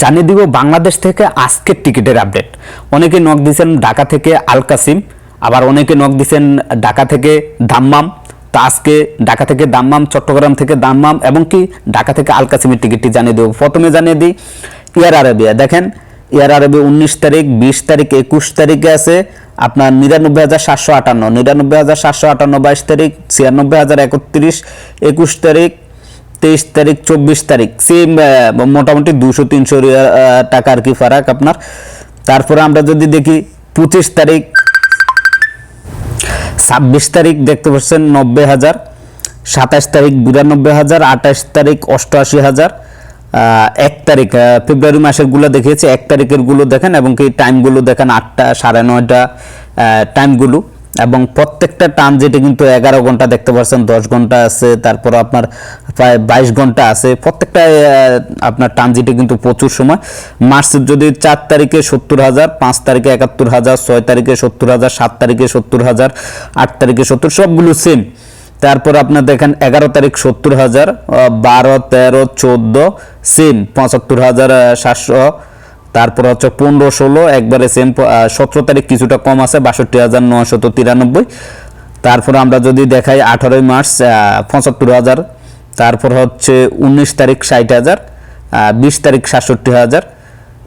জানিয়ে দিব বাংলাদেশ থেকে আজকের টিকিটের আপডেট। অনেকে নক দিয়েছেন ঢাকা থেকে আল কাসিম আবার অনেকে নক দিয়েছেন ঢাকা থেকে দাম্মাম। তো আজকে ঢাকা থেকে দাম্মাম, চট্টগ্রাম থেকে দাম্মাম এবং কি ঢাকা থেকে আল কাসিমের টিকিটটি জানিয়ে দেবো। প্রথমে জানিয়ে দিই, এয়ার আরবিয়া। দেখেন, এয়ার আরবি উনিশ তারিখ, বিশ তারিখ, একুশ তারিখে আছে আপনার নিরানব্বই হাজার সাতশো আটান্ন। নিরানব্বই হাজার সাতশো আটান্ন, বাইশ তারিখ, ছিয়ানব্বই হাজার একত্রিশ, একুশ তারিখ তেইশ তারিখ, চব্বিশ তারিখ। সেম মোটামুটি দুশো, তিনশো টাকা আর কি ফারাক আপনার। তারপরে আমরা যদি দেখি পঁচিশ তারিখ, ছাব্বিশ তারিখ দেখতে পাচ্ছেন নব্বই হাজার, সাতাশ তারিখ বিরানব্বই হাজার, আঠাশ তারিখ অষ্টআশি হাজার এক তারিখ ফেব্রুয়ারি মাসেরগুলো দেখিয়েছে, এক তারিখেরগুলো দেখেন এবং কি টাইমগুলো দেখেন আটটা, সাড়ে নয়টা টাইমগুলো এবং প্রত্যেকটা ট্রানজিটে কিন্তু এগারো ঘণ্টা দেখতে পাচ্ছেন, দশ ঘণ্টা আছে, তারপর আপনার প্রায় বাইশ ঘণ্টা আছে, প্রত্যেকটা আপনার ট্রানজিটে কিন্তু প্রচুর সময়। মার্চের যদি চার তারিখে সত্তর হাজার, পাঁচ তারিখে একাত্তর হাজার, ছয় তারিখে সত্তর হাজার, সাত তারিখে সত্তর হাজার, আট তারিখে সত্তর, সবগুলো সেম তারপর আপনার দেখেন এগারো তারিখ সত্তর হাজার বারো, তেরো, চোদ্দ সেম পঁচাত্তর হাজার সাতশো তারপর হচ্ছে পনেরো ষোলো, একবারে সেম সতেরো তারিখ কিছুটা কম আছে, বাষট্টি হাজার নশত তিরানব্বই। তারপর আমরা যদি দেখাই আঠারোই মার্চ পঁচাত্তর হাজার। তারপর হচ্ছে উনিশ তারিখ ষাট হাজার বিশ তারিখ সাতষট্টি হাজার।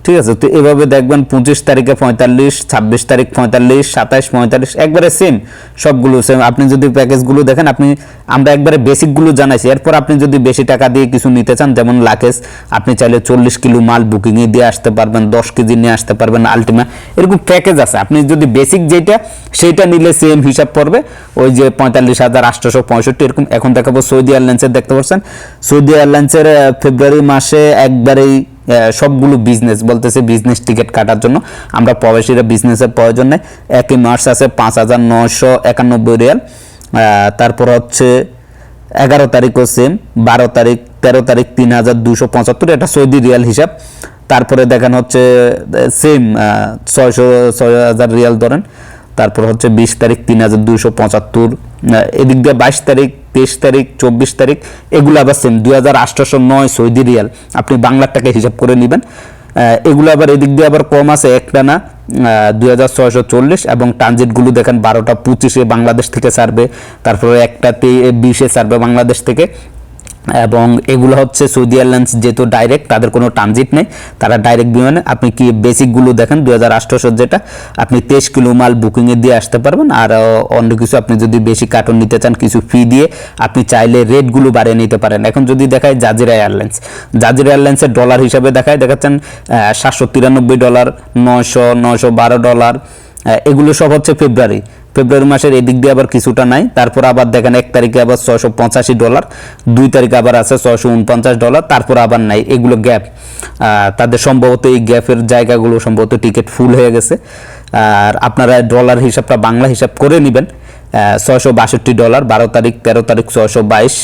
ঠিক আছে, তো এভাবে দেখবেন পঁচিশ তারিখে পঁয়তাল্লিশ, ছাব্বিশ তারিখ পঁয়তাল্লিশ সাতাশ পঁয়তাল্লিশ, একবারে সেম সবগুলো সেম আপনি যদি প্যাকেজগুলো দেখেন, আপনি, আমরা একবারে বেসিকগুলো জানাইছি। এরপর আপনি যদি বেশি টাকা দিয়ে কিছু নিতে চান, যেমন লাকেজ আপনি চাইলে চল্লিশ কিলো মাল বুকিংয়ে দিয়ে আসতে পারবেন, দশ কেজি নিয়ে আসতে পারবেন আলটিমা এরকম প্যাকেজ আছে। আপনি যদি বেসিক যেটা সেইটা নিলে সেম হিসাব পড়বে। ওই যে পঁয়তাল্লিশ হাজার, আটশোশো পঁয়ষট্টি, এরকম। এখন দেখাবো সৌদি এয়ারলাইন্সের দেখতে পাচ্ছেন? সৌদি এয়ারলাইন্সের ফেব্রুয়ারি মাসে একবারেই সবগুলো বিজনেস বলতেছে বিজনেস টিকিট কাটার জন্য। আমরা প্রবাসীরা বিজনেসের প্রয়োজন নেই। একই মার্চ আছে পাঁচ হাজার নশো একানব্বই রিয়াল। তারপর হচ্ছে এগারো তারিখও সেম বারো তারিখ, তেরো তারিখ তিন হাজার দুশো পঁচাত্তর, এটা সৌদি রিয়াল হিসাব। তারপরে দেখেন হচ্ছে সেম ছয়শো, ছয় হাজার রিয়াল ধরেন। তারপর হচ্ছে বিশ তারিখ তিন হাজার দুশো পঁচাত্তর এদিক দিয়ে বাইশ তারিখ, তেইশ তারিখ, চব্বিশ তারিখ, এগুলো আবার সেম দুই হাজার আটশোশো নয় সৌদি রিয়াল। আপনি বাংলার টাকা হিসাব করে নেবেন। এগুলো আবার এদিক দিয়ে আবার কম আছে একটা না দুই হাজার ছয়শো চল্লিশ এবং ট্রানজিটগুলো দেখেন বারোটা পঁচিশে বাংলাদেশ থেকে ছাড়বে। তারপরে একটাতে বিশে ছাড়বে বাংলাদেশ থেকে। এবং এগুলো হচ্ছে সৌদি এয়ারলাইন্স যেহেতু ডাইরেক্ট তাদের কোনো ট্রানজিট নেই। তারা ডাইরেক্ট বিমানে, আপনি কি বেসিকগুলো দেখেন, দুই হাজার আটশোশো যেটা, আপনি তেইশ কিলো মাল বুকিংয়ে দিয়ে আসতে পারবেন। আর অন্য কিছু আপনি যদি বেশি কার্টন নিতে চান, কিছু ফি দিয়ে আপনি চাইলে রেটগুলো বাড়িয়ে নিতে পারেন। এখন যদি দেখায় জাজিরা এয়ারলাইন্স জাজিরা এয়ারলাইন্সের ডলার হিসাবে দেখায়, দেখাচ্ছেন সাতশো তিরানব্বই ডলার নয়শো নয়শো বারো ডলার এগুলো সব হচ্ছে ফেব্রুয়ারি ফেব্রুয়ারি মাসের এদিক দিয়ে আবার কিছুটা নাই। তারপর আবার দেখেন এক তারিখে আবার ছয়শো পঁচাশি ডলার, দুই তারিখে আবার আছে ছয়শো উনপঞ্চাশ ডলার, তারপর আবার নাই। এগুলো গ্যাপ তাদের সম্ভবত এই গ্যাপের জায়গাগুলো সম্ভবত টিকিট ফুল হয়ে গেছে। আর আপনারা ডলার হিসাবটা, বাংলা হিসাব করে নেবেন ছয়শো বাষট্টি ডলার, বারো তারিখ, তেরো তারিখ ছয়শো বাইশ,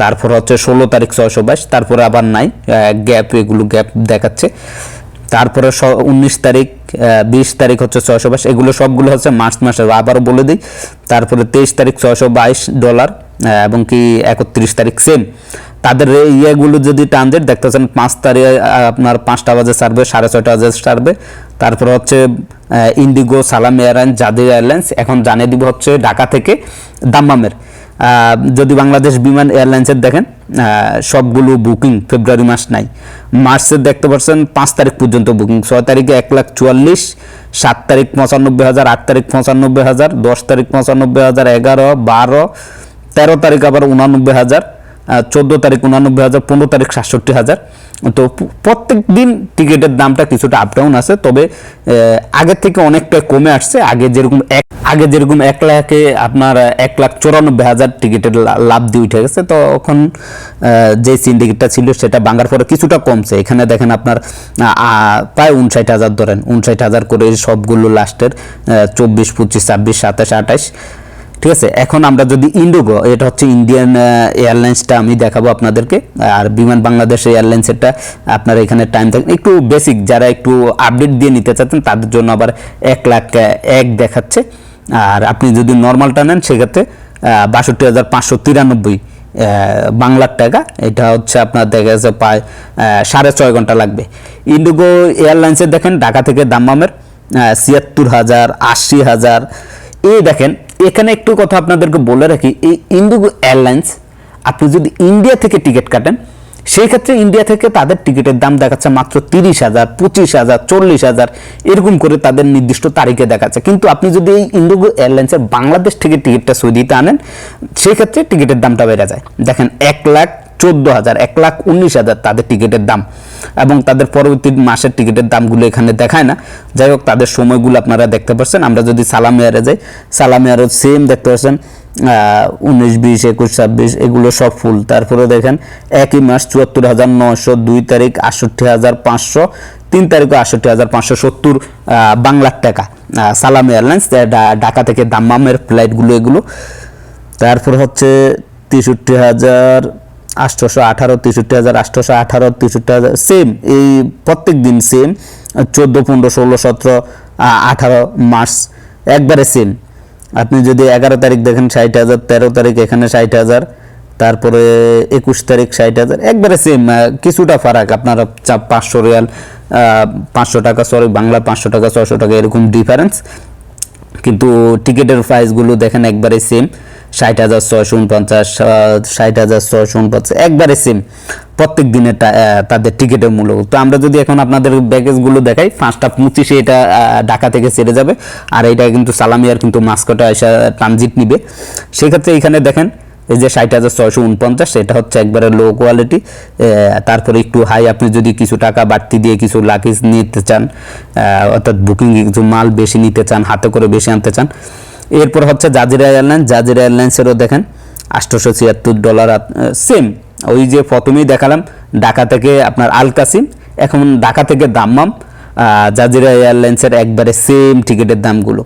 তারপর হচ্ছে ষোলো তারিখ ছয়শো বাইশ, তারপরে আবার নাই গ্যাপ, এগুলো গ্যাপ দেখাচ্ছে। তারপরে উনিশ তারিখ বিশ তারিখ হচ্ছে ছয়শো বাইশ। এগুলো সবগুলো হচ্ছে মার্চ মাসের। আবারও বলে দিই, তারপরে তেইশ তারিখ ছয়শো বাইশ ডলার এবং কি একত্রিশ তারিখ সেম। তাদের ইয়েগুলো যদি ট্রানজিট দেখতেছেন পাঁচ তারিখ আপনার পাঁচটা বাজে ছাড়বে সাড়ে ছয়টা বাজে ছাড়বে তারপরে হচ্ছে ইন্ডিগো, সালাম এয়ারলাইন্স, জাদির এয়ারলাইন্স, এখন জানিয়ে দিব হচ্ছে ঢাকা থেকে দাম্মামের। যদি বাংলাদেশ বিমান এয়ারলাইন্সের দেখেন সবগুলো বুকিং ফেব্রুয়ারি মাস নাই। মার্চের দেখতে পাচ্ছেন পাঁচ তারিখ পর্যন্ত বুকিং। ছয় তারিখে এক লাখ চুয়াল্লিশ, সাত তারিখ পঁচানব্বই হাজার, আট তারিখ পঁচানব্বই হাজার, দশ তারিখ পঁচানব্বই হাজার, এগারো, বারো, তেরো তারিখ আবার উনানব্বই হাজার। চোদ্দ তারিখ উনানব্বই হাজার পনেরো তারিখ সাতষট্টি হাজার। তো প্রত্যেক দিন টিকিটের দামটা কিছুটা আপ ডাউন আছে তবে আগের থেকে অনেকটা কমে আসছে। আগে যেরকম এক আগে যেরকম এক লাখে আপনার এক লাখ চুরানব্বই হাজার টিকিটের লাভ দিয়ে উঠে গেছে তখন আহ, যে সিন্ডিকেটটা ছিল সেটা ভাঙার পরে কিছুটা কমছে। এখানে দেখেন আপনার প্রায় উনষাট হাজার ধরেন উনষাট হাজার করে সবগুলো লাস্টের চব্বিশ পঁচিশ ছাব্বিশ সাতাশ আঠাশ। ঠিক আছে? এখন আমরা যদি ইন্ডিগো এটা হচ্ছে ইন্ডিয়ান এয়ারলাইন্সটা আমি দেখাবো আপনাদেরকে। আর বিমান বাংলাদেশ এয়ারলাইন্সেরটা আপনার এখানে টাইম থাকে একটু বেসিক যারা একটু আপডেট দিয়ে নিতে চাচ্ছেন, তাদের জন্য আবার এক লাখ এক দেখাচ্ছে। আর আপনি যদি নর্মালটা নেন, সেক্ষেত্রে বাষট্টি হাজার পাঁচশো তিরানব্বই বাংলার টাকা। এটা হচ্ছে আপনার দেখা যাচ্ছে প্রায় সাড়ে ছয় ঘণ্টা লাগবে। ইন্ডিগো এয়ারলাইন্সের দেখেন, ঢাকা থেকে দাম্মামের ছিয়াত্তর হাজার, আশি হাজার। এই দেখেন এখানে একটু কথা আপনাদেরকে বলে রাখি, এই ইন্ডিগো এয়ারলাইন্স আপনি যদি ইন্ডিয়া থেকে টিকিট কাটেন, সেই ক্ষেত্রে ইন্ডিয়া থেকে তাদের টিকিটের দাম দেখাচ্ছে মাত্র তিরিশ হাজার, পঁচিশ হাজার, চল্লিশ হাজার, এরকম করে তাদের নির্দিষ্ট তারিখে দেখাচ্ছে। কিন্তু আপনি যদি এই ইন্ডিগো এয়ারলাইন্সের বাংলাদেশ থেকে টিকিটটা সৌদিতে আনেন, সেই ক্ষেত্রে টিকিটের দামটা বেড়ে যায়। দেখেন, এক লাখ চোদ্দ হাজার, এক লাখ উনিশ হাজার তাদের টিকিটের দাম। এবং তাদের পরবর্তী মাসের টিকিটের দামগুলো এখানে দেখায় না। যাই হোক, তাদের সময়গুলো আপনারা দেখতে পাচ্ছেন আমরা যদি সালাম এয়ারে যাই, সালাম এয়ারও সেম দেখতে পাচ্ছেন। উনিশ, বিশ, একুশ, ছাব্বিশ, এগুলো সব ফুল তারপরে দেখেন, একই মাস চুয়াত্তর হাজার নশো দুই তারিখ আটষট্টি হাজার পাঁচশো, তিন তারিখে আটষট্টি হাজার পাঁচশো সত্তর বাংলার টাকা। সালাম এয়ারলাইন্স ঢাকা থেকে দাম্মামের ফ্লাইটগুলো এগুলো। তারপর হচ্ছে তেষট্টি হাজার আটশোশো আঠারো, তেষট্টি হাজার আটশোশো আঠারো, তেষট্টি হাজার সেম এই প্রত্যেক দিন সেম চোদ্দ, পনেরো, ষোলো, সতেরো আঠারো একবারে সেম আপনি যদি এগারো তারিখ দেখেন, ষাট হাজার, তেরো তারিখ এখানে ষাট হাজার, তারপরে একুশ তারিখ ষাট হাজার, একবারে সেম কিছুটা ফারাক। আপনার চা- পাঁচশো রিয়াল পাঁচশো টাকা সরি বাংলা পাঁচশো টাকা ছশো টাকা, এরকম ডিফারেন্স কিন্তু টিকিটের প্রাইসগুলো দেখেন একবারে সেম ষাট হাজার ছয়শো উনপঞ্চাশ ষাট হাজার ছয়শো উনপঞ্চাশ, একবারে সেম প্রত্যেক দিনের তাদের টিকিটের মূল্য। তো আমরা যদি এখন আপনাদের ব্যাগেজগুলো দেখাই, পাঁচটা পঁচিশে এটা ঢাকা থেকে ছেড়ে যাবে। আর এটা কিন্তু সালামিয়ার কিন্তু মাস্কটা এসে ট্রানজিট নিবে। সেক্ষেত্রে এখানে দেখেন, এই যে ষাট হাজার ছয়শো উনপঞ্চাশ, এটা হচ্ছে একবারে লো কোয়ালিটি তারপরে একটু হাই আপনি যদি কিছু টাকা বাড়তি দিয়ে কিছু লাগেজ নিতে চান অর্থাৎ বুকিং কিছু মাল বেশি নিতে চান, হাতে করে বেশি আনতে চান এরপর হচ্ছে জাজিরা এয়ারলাইন্স, জাজিরা এয়ারলাইন্সেরও দেখেন আটশোশো ছিয়াত্তর ডলার সেম ওই যে প্রথমেই দেখালাম, ঢাকা থেকে আপনার আল কাসিম, এখন ঢাকা থেকে দাম্মাম জাজিরা এয়ারলাইন্সের একবারে সেম টিকিটের দামগুলো।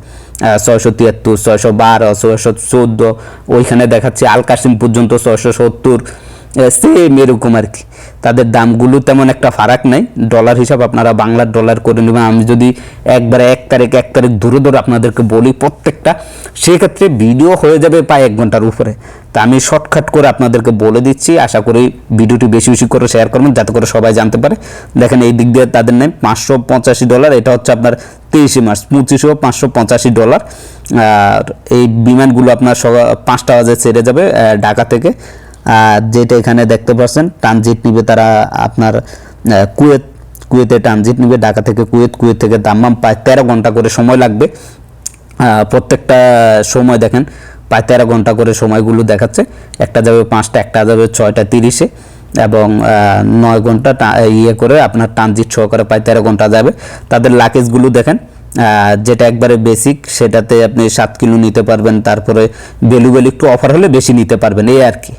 ছয়শো তিয়াত্তর, ছয়শো বারো, ছয়শো চোদ্দ, ওইখানে দেখাচ্ছে আল কাসিম পর্যন্ত ছয়শো সত্তর। সেম এরকম আর কি। তাদের দামগুলো তেমন একটা ফারাক নাই। ডলার হিসাব আপনারা বাংলার ডলার করে নেবেন। আমি যদি একবারে এক তারিখ এক তারিখ ধরে ধরে আপনাদেরকে বলি প্রত্যেকটা, সেক্ষেত্রে ভিডিও হয়ে যাবে প্রায় এক ঘণ্টার উপরে। তা আমি শর্টকাট করে আপনাদেরকে বলে দিচ্ছি। আশা করি ভিডিওটি বেশি বেশি করে শেয়ার করবেন, যাতে করে সবাই জানতে পারে। দেখেন এই দিক দিয়ে তাদের নেই পাঁচশো পঁচাশি ডলার এটা হচ্ছে আপনার তেইশে মার্চ, পঁচিশশো পাঁচশো পঁচাশি ডলার আর এই বিমানগুলো আপনার সকাল পাঁচটা বাজে ছেড়ে যাবে ঢাকা থেকে। যেটা এখানে দেখতে পাচ্ছেন ট্রানজিট নিবে তারা আপনার কুয়েত, কুয়েতে ট্রানজিট নিবে, ঢাকা থেকে কুয়েত কুয়েত থেকে দাম্মাম প্রায় তেরো ঘণ্টা করে সময় লাগবে। প্রত্যেকটা সময় দেখেন প্রায় তেরো ঘণ্টা করে সময়গুলো দেখাচ্ছে। একটা যাবে পাঁচটা, একটা যাবে ছয়টা, তিরিশে। এবং নয় ঘণ্টা ইয়ে করে আপনার ট্রানজিট সহকারে প্রায় তেরো ঘণ্টা যাবে। তাদের লাকেজগুলো দেখেন যেটা একবারে বেসিক সেটাতে আপনি সাত কিলো নিতে পারবেন। তারপরে ভ্যালুবেল একটু অফার হলে বেশি নিতে পারবেন, এই আর কি।